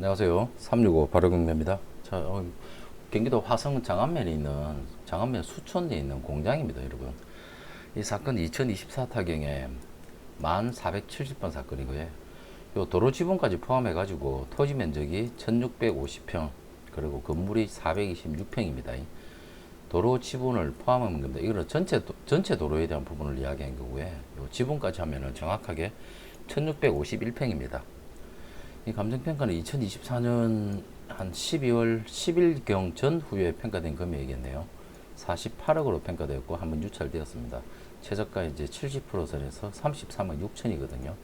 안녕하세요. 365 바로경매입니다. 자, 어, 경기도 화성 장안면에 있는 장안면 수촌에 있는 공장입니다, 여러분. 이 사건 2024 타경에 1470번 사건이고요. 요 도로 지붕까지 포함해 가지고 토지 면적이 1650평 그리고 건물이 426평입니다. 도로 지분을 포함한 겁니다. 이거는 전체 도- 전체 도로에 대한 부분을 이야기한 거고요. 요 지분까지 하면은 정확하게 1651평입니다. 이 감정평가는 2024년 한 12월 10일경 전후에 평가된 금액이겠네요. 48억으로 평가되었고 한 번 유찰되었습니다. 최저가 이제 70% 선에서 33억 6천이거든요.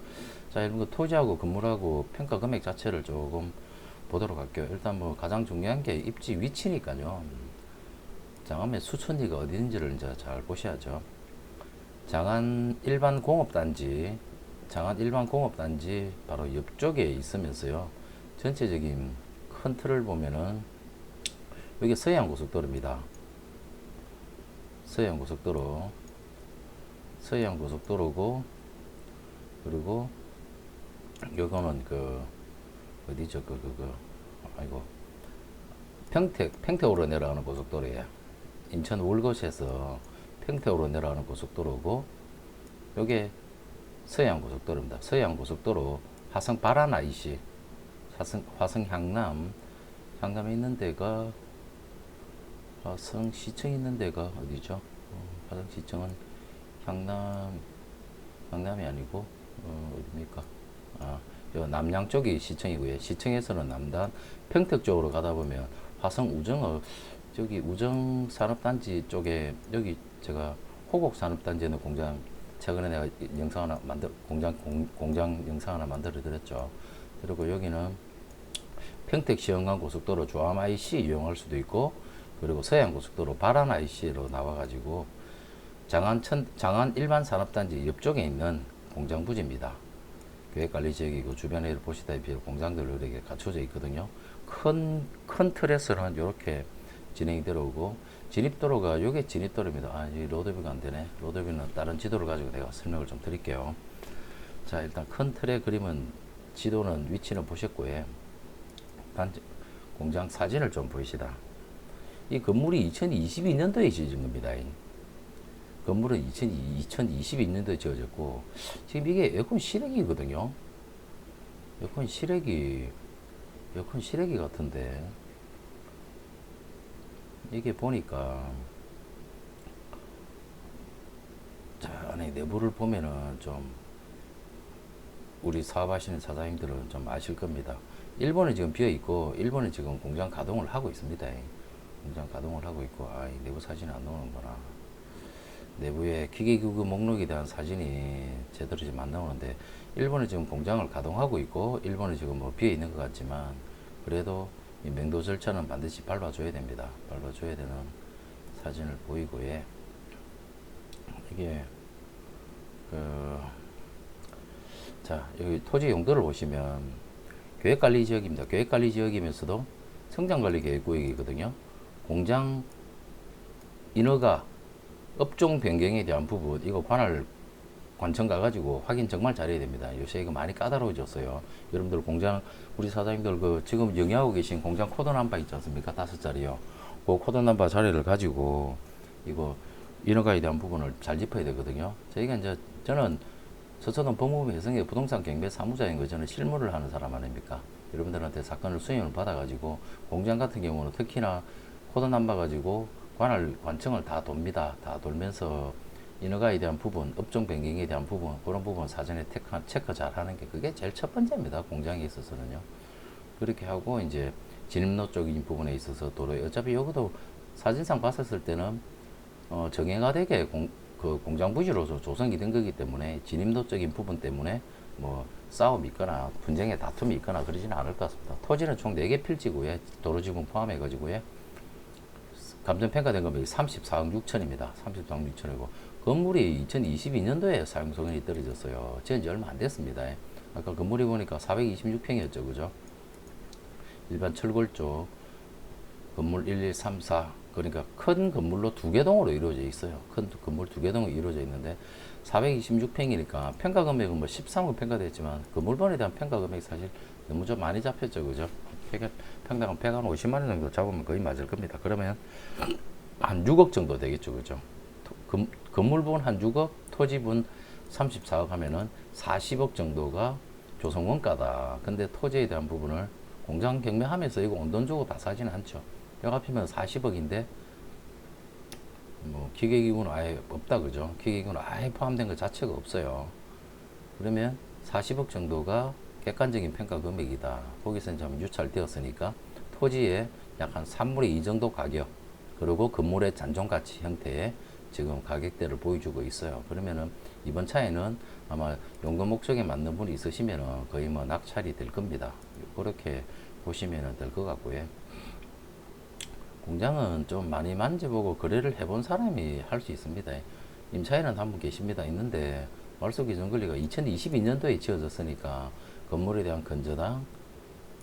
자, 이런 거 토지하고 건물하고 평가 금액 자체를 조금 보도록 할게요. 일단 뭐 가장 중요한 게 입지 위치니까요. 장안의 수천리가 어디인지를 이제 잘 보셔야죠. 장안 일반 공업단지, 장안 일반 공업단지 바로 옆쪽에 있으면서요. 전체적인 큰 틀을 보면은 여기 서해안 고속도로입니다. 서해안 고속도로, 서해안 고속도로고 그리고 요거는 그 어디죠 그그그 아이고 평택 평택으로 내려가는 고속도로예요. 인천 울것에서 평택으로 내려가는 고속도로고 요게 서해안 고속도로입니다. 서해안 고속도로 화성 바란 IC 화성 화성 향남 향남에 있는 데가 화성 시청 있는 데가 어디죠? 어, 화성 시청은 향남 향남이 아니고 어, 어디입니까? 아, 요 남양 쪽이 시청이고요. 시청에서는 남단 평택 쪽으로 가다 보면 화성 우정어 저기 우정 산업단지 쪽에 여기 제가 호곡 산업단지에는 공장 최근에 내가 영상 하나 만들 공장 공, 공장 영상 하나 만들어 드렸죠. 그리고 여기는 평택 시흥간 고속도로 조암 IC 이용할 수도 있고 그리고 서해안 고속도로 바란 IC로 나와 가지고 장안 천, 장안 일반 산업단지 옆쪽에 있는 공장 부지입니다. 계획관리 지역이고 주변에 보시다시피 공장들 이렇게 갖춰져 있거든요. 큰, 큰 틀에서는 이렇게 진행이 들어오고 진입도로가 요게 진입도로입니다. 아, 이 로드뷰가 안 되네. 로드뷰는 다른 지도를 가지고 내가 설명을 좀 드릴게요. 자, 일단 큰 틀의 그림은 지도는 위치는 보셨고요. 단지 공장 사진을 좀 보이시다. 이 건물이 2022년도에 지어진 겁니다. 이 건물은 2022년도에 지어졌고 지금 이게 에어컨 실외기거든요. 에어컨 실외기 에어컨 실외기 같은데 이게 보니까 자 안에 내부를 보면은 좀 우리 사업하시는 사장님들은 좀 아실 겁니다. 일본은 지금 비어 있고 일본은 지금 공장 가동을 하고 있습니다. 공장 가동을 하고 있고 아, 이 내부 사진이 안 나오는구나. 내부에 기계규그 목록에 대한 사진이 제대로 지금 안 나오는데 일본은 지금 공장을 가동하고 있고 일본은 지금 뭐 비어 있는 것 같지만 그래도 이 맹도 절차는 반드시 밟아줘야 됩니다. 밟아줘야 되는 사진을 보이고 예. 이게 그 자, 여기 토지 용도를 보시면 계획관리 지역입니다. 계획관리 지역이면서도 성장관리 계획구역이거든요. 공장 인허가 업종 변경에 대한 부분 이거 관할 관청 가가지고 확인 정말 잘해야 됩니다. 요새 이거 많이 까다로워졌어요. 여러분들 공장 우리 사장님들 그 지금 영위하고 계신 공장 코드 넘버 있지 않습니까? 다섯 자리요. 그 코드 넘버 자리를 가지고 이거 인허가에 대한 부분을 잘 짚어야 되거든요. 저희가 이제 저는 서초동 법무부 해성의 부동산 경매 사무자인 거 저는 실무를 하는 사람 아닙니까? 여러분들한테 사건을 수임을 받아가지고 공장 같은 경우는 특히나 코드 넘버 가지고 관할 관청을 다 돕니다. 다 돌면서 인허가에 대한 부분, 업종 변경에 대한 부분 그런 부분 사전에 체크, 체크 잘 하는 게 그게 제일 첫 번째입니다. 공장에 있어서는요. 그렇게 하고 이제 진입로 쪽인 부분에 있어서 도로에 어차피 여기도 사진상 봤었을 때는 어, 정해가 되게 공, 그 공장 부지로서 조성이 된 거기 때문에 진입로적인 부분 때문에 뭐 싸움이 있거나 분쟁의 다툼이 있거나 그러지는 않을 것 같습니다. 토지는 총 4개 필지고요. 도로 지분 포함해 가지고요. 감정 평가된 금액이 34억 6천입니다. 34억 6천이고 건물이 2022년도에 사용 소견이 떨어졌어요. 지은 지 얼마 안 됐습니다. 아까 건물이 보니까 426평이었죠. 그죠? 일반 철골 쪽 건물 1, 2, 3, 4 그러니까 큰 건물로 두 개 동으로 이루어져 있어요. 큰 건물 두 개 동으로 이루어져 있는데 426평이니까 평가 금액은 뭐 13억 평가됐지만 건물번에 대한 평가 금액이 사실 너무 좀 많이 잡혔죠, 그죠? 평- 평당 150만 원 정도 잡으면 거의 맞을 겁니다. 그러면 한 6억 정도 되겠죠, 그죠? 건물분 한 6억, 토지분 34억 하면은 40억 정도가 조성원가다. 근데 토지에 대한 부분을 공장 경매하면서 이거 온돈 주고 다 사지는 않죠. 합치면 40억인데 뭐 기계기구는 아예 없다 그죠? 기계기구는 아예 포함된 것 자체가 없어요. 그러면 40억 정도가 객관적인 평가 금액이다. 거기서 이제 한번 유찰되었으니까 토지에 약한 3분의 2 정도 가격 그리고 건물의 잔존가치 형태의 지금 가격대를 보여주고 있어요. 그러면은 이번 차에는 아마 용도 목적에 맞는 분이 있으시면은 거의 뭐 낙찰이 될 겁니다. 그렇게 보시면 될 것 같고요. 공장은 좀 많이 만져보고 거래를 해본 사람이 할 수 있습니다. 임차인은 한 분 계십니다. 있는데 말소 기준 권리가 2022년도에 지어졌으니까 건물에 대한 건전항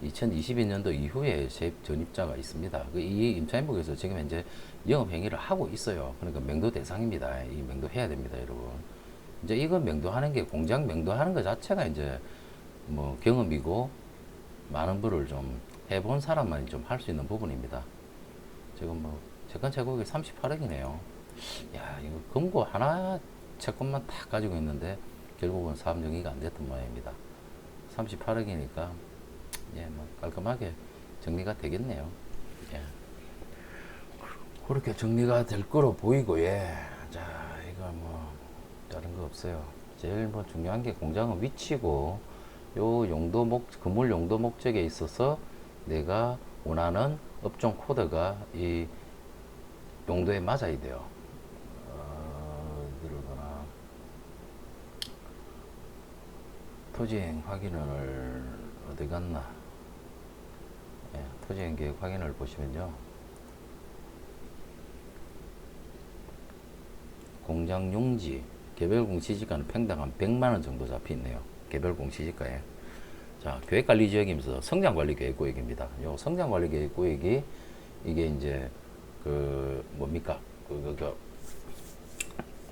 2022년도 이후에 세입 전입자가 있습니다. 그이 임차인복에서 지금 현재 영업 행위를 하고 있어요. 그러니까 명도 대상입니다. 이 명도 해야 됩니다, 여러분. 이제 이거 명도하는 게 공장 명도하는 것 자체가 이제 뭐 경험이고 많은 부를 좀 해본 사람만이 좀할 수 있는 부분입니다. 지금 뭐 채권 최고액이 38억이네요. 야 이거 금고 하나 채권만 다 가지고 있는데 결국은 사업 영위가 안 됐던 모양입니다. 38억이니까 예, 뭐 깔끔하게 정리가 되겠네요. 예. 그렇게 정리가 될 거로 보이고 예. 자 이거 뭐 다른 거 없어요. 제일 뭐 중요한 게 공장은 위치고 요 용도 목 건물 용도 목적에 있어서 내가 원하는 업종 코드가 이 용도에 맞아야 돼요. 어, 어디로거나 토지행 확인을 어디 갔나? 예, 토지행 계획 확인을 보시면요. 공장 용지 개별 공시지가는 평당 한 100만 원 정도 잡혀 있네요. 개별 공시지가에. 자, 계획 관리 지역이면서 성장 관리 계획 구역입니다. 요 성장 관리 계획 구역이 이게 이제 그 뭡니까? 그, 그, 그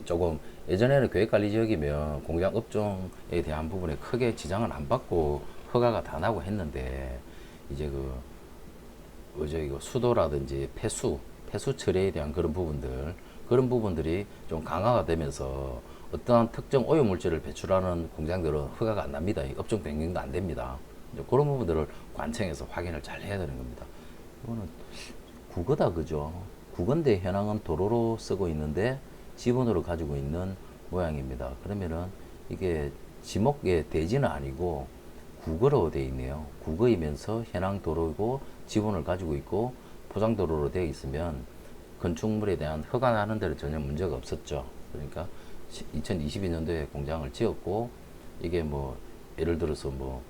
조금 예전에는 계획 관리 지역이면 공장 업종에 대한 부분에 크게 지장을 안 받고 허가가 다 나고 했는데 이제 그 뭐죠 이거 수도라든지 폐수 폐수 처리에 대한 그런 부분들 그런 부분들이 좀 강화가 되면서 어떠한 특정 오염 물질을 배출하는 공장들은 허가가 안 납니다. 이 업종 변경도 안 됩니다. 이제 그런 부분들을 관청에서 확인을 잘 해야 되는 겁니다. 이거는 국어다 그죠? 국어인데 현황은 도로로 쓰고 있는데 지분으로 가지고 있는 모양입니다. 그러면은 이게 지목의 대지는 아니고 국어로 되어 있네요. 국어이면서 현황 도로고 지분을 가지고 있고 포장 도로로 되어 있으면 건축물에 대한 허가 나는 데는 전혀 문제가 없었죠. 그러니까 2022년도에 공장을 지었고 이게 뭐 예를 들어서 뭐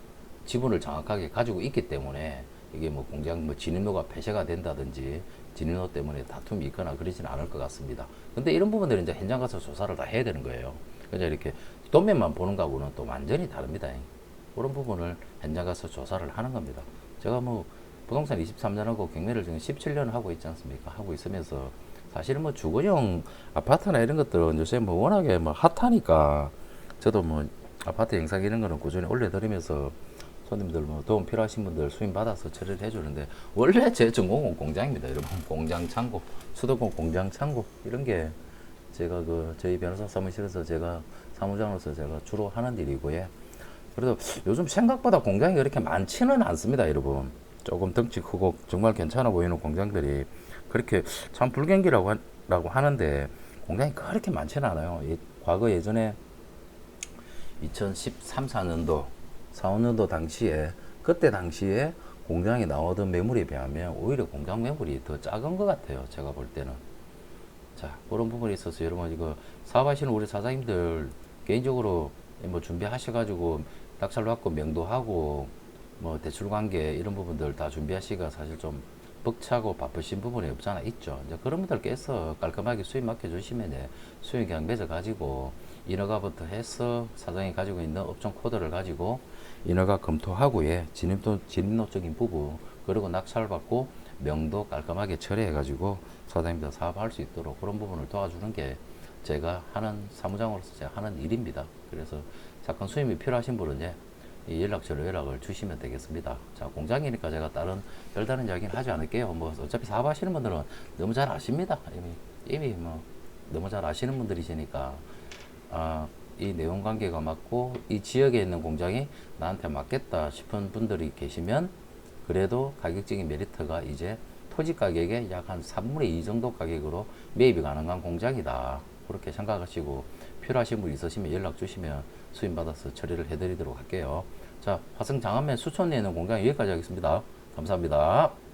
지분을 정확하게 가지고 있기 때문에 이게 뭐 공장 뭐 진입로가 폐쇄가 된다든지 진입로 때문에 다툼이 있거나 그러지는 않을 것 같습니다. 근데 이런 부분들은 이제 현장 가서 조사를 다 해야 되는 거예요. 그냥 이렇게 도면만 보는 거하고는 또 완전히 다릅니다. 그런 부분을 현장 가서 조사를 하는 겁니다. 제가 뭐 부동산 23년하고 경매를 지금 17년 하고 있지 않습니까? 하고 있으면서 사실은 뭐 주거용 아파트나 이런 것들은 요새 뭐 워낙에 뭐 핫하니까 저도 뭐 아파트 영상 이런 거는 꾸준히 올려드리면서 손님들 뭐 도움 필요하신 분들 수임 받아서 처리를 해주는데 원래 제 전공은 공장입니다. 여러분 공장 창고 수도권 공장 창고 이런 게 제가 그 저희 변호사 사무실에서 제가 사무장으로서 제가 주로 하는 일이고요. 그래도 요즘 생각보다 공장이 그렇게 많지는 않습니다 여러분. 조금 덩치 크고 정말 괜찮아 보이는 공장들이 그렇게 참 불경기라고 하, 라고 하는데 공장이 그렇게 많지는 않아요. 이 과거 예전에 2013, 14년도, 4, 5년도 당시에 그때 당시에 공장에 나오던 매물에 비하면 오히려 공장 매물이 더 작은 것 같아요. 제가 볼 때는. 자, 그런 부분에 있어서 여러분 이거 사업하시는 우리 사장님들 개인적으로 뭐 준비하셔가지고 낙찰 받고 명도하고 뭐 대출 관계 이런 부분들 다 준비하시기가 사실 좀 벅차고 바쁘신 부분이 없잖아 있죠. 이제 그런 분들께서 깔끔하게 수입 맡겨주시면 이제 수익 계약 맺어가지고 인허가부터 해서 사장이 가지고 있는 업종 코드를 가지고 인허가 검토하고 예 진입도 진입로적인 부분 그리고 낙찰 받고 명도 깔끔하게 처리해가지고 사장님들 사업할 수 있도록 그런 부분을 도와주는 게 제가 하는 사무장으로서 제가 하는 일입니다. 그래서 사건 수임이 필요하신 분은 예, 이 연락처로 연락을 주시면 되겠습니다. 자, 공장이니까 제가 다른 별다른 이야기는 하지 않을게요. 뭐 어차피 사업하시는 분들은 너무 잘 아십니다. 이미 이미 뭐 너무 잘 아시는 분들이시니까 아, 이 내용 관계가 맞고 이 지역에 있는 공장이 나한테 맞겠다 싶은 분들이 계시면 그래도 가격적인 메리트가 이제 토지 가격의 약 한 3분의 2 정도 가격으로 매입이 가능한 공장이다. 그렇게 생각하시고 필요하신 분 있으시면 연락 주시면 수임 받아서 처리를 해드리도록 할게요. 자, 화성 장안면 수촌리에 있는 공장 여기까지 하겠습니다. 감사합니다.